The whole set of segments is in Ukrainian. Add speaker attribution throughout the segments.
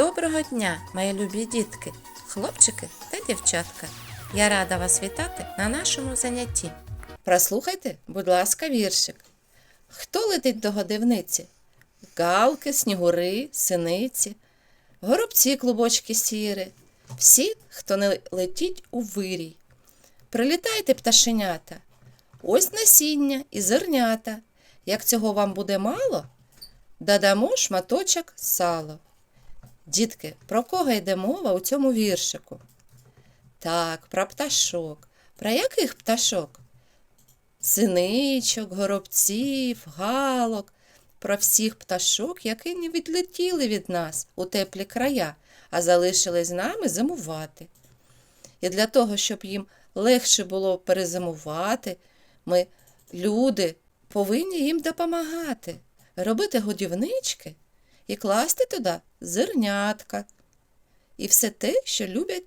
Speaker 1: Доброго дня, мої любі дітки, хлопчики та дівчатка. Я рада вас вітати на нашому занятті. Прослухайте, будь ласка, віршик. Хто летить до годівниці? Галки, снігури, синиці, горобці, клубочки сіри. Всі, хто не летіть у вирій. Прилітайте, пташенята. Ось насіння і зернята. Як цього вам буде мало, додамо шматочок сало. Дітки, про кого йде мова у цьому віршику? Так, про пташок. Про яких пташок? Синичок, горобців, галок, про всіх пташок, які не відлетіли від нас у теплі края, а залишились з нами зимувати. І для того, щоб їм легше було перезимувати, ми, люди, повинні їм допомагати, робити годівнички і класти туди зернятка і все те, що люблять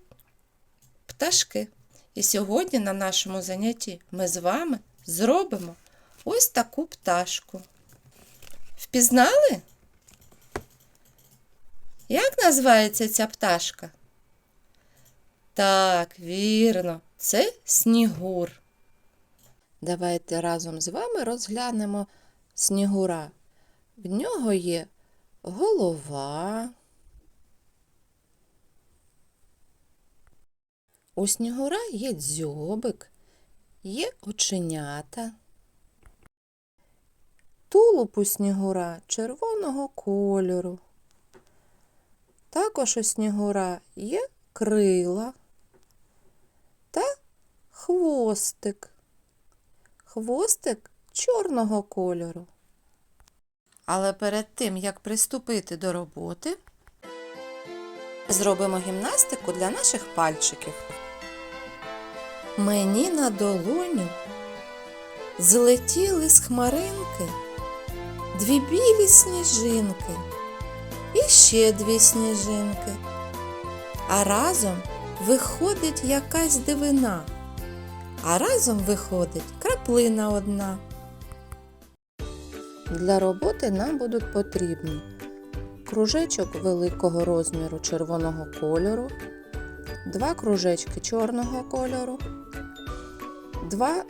Speaker 1: пташки. І сьогодні на нашому занятті ми з вами зробимо ось таку пташку. Впізнали? Як називається ця пташка? Так, вірно, це снігур. Давайте разом з вами розглянемо снігура. В нього є голова. У снігура є дзьобик, є оченята. Тулуб у снігура червоного кольору. Також у снігура є крила та хвостик. Хвостик чорного кольору. Але перед тим, як приступити до роботи, зробимо гімнастику для наших пальчиків. Мені на долоню злетіли з хмаринки дві білі сніжинки і ще дві сніжинки. А разом виходить якась дивина, а разом виходить краплина одна. Для роботи нам будуть потрібні кружечок великого розміру червоного кольору, два кружечки чорного кольору, два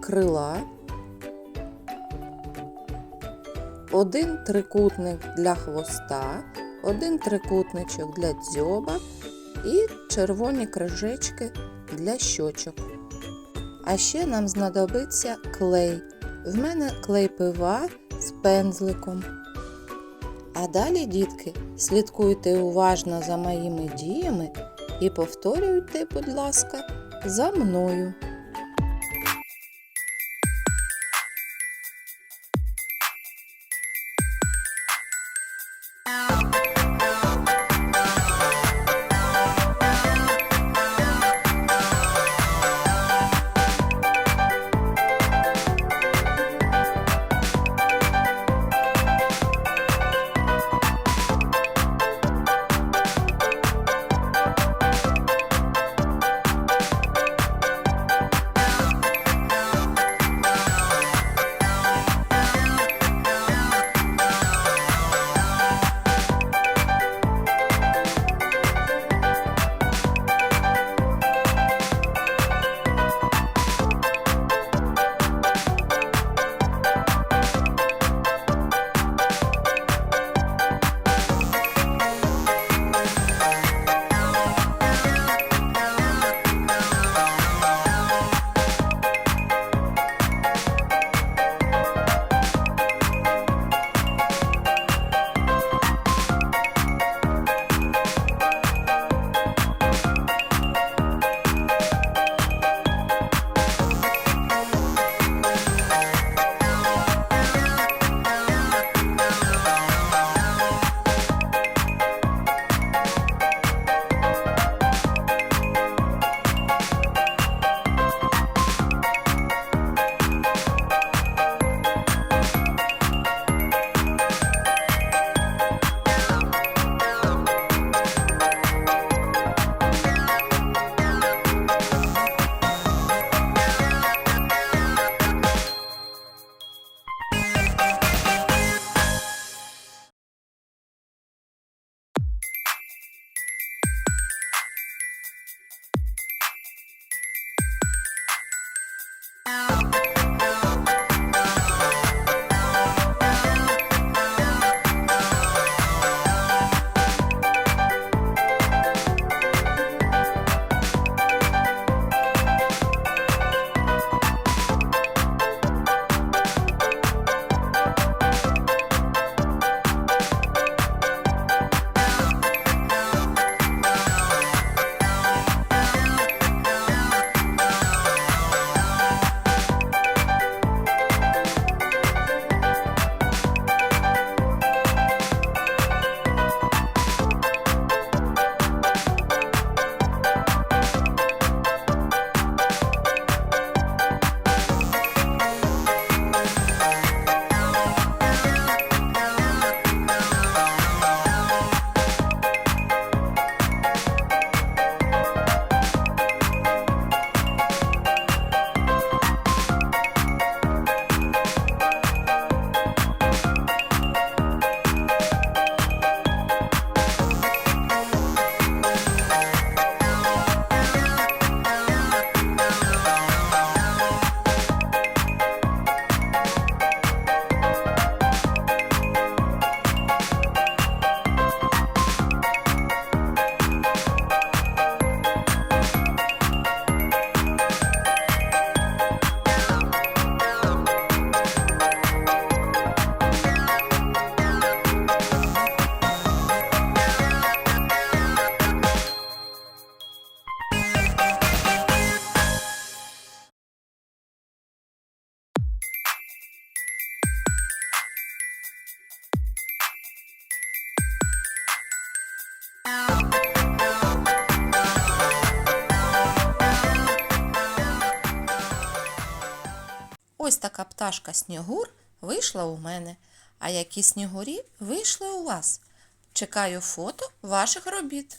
Speaker 1: крила, один трикутник для хвоста, один трикутничок для дзьоба і червоні кружечки для щочок. А ще нам знадобиться клей. В мене клей пива з пензликом. А далі, дітки, слідкуйте уважно за моїми діями і повторюйте, будь ласка, за мною. Ось така пташка Снігур вийшла у мене. А які снігурі вийшли у вас? Чекаю фото ваших робіт.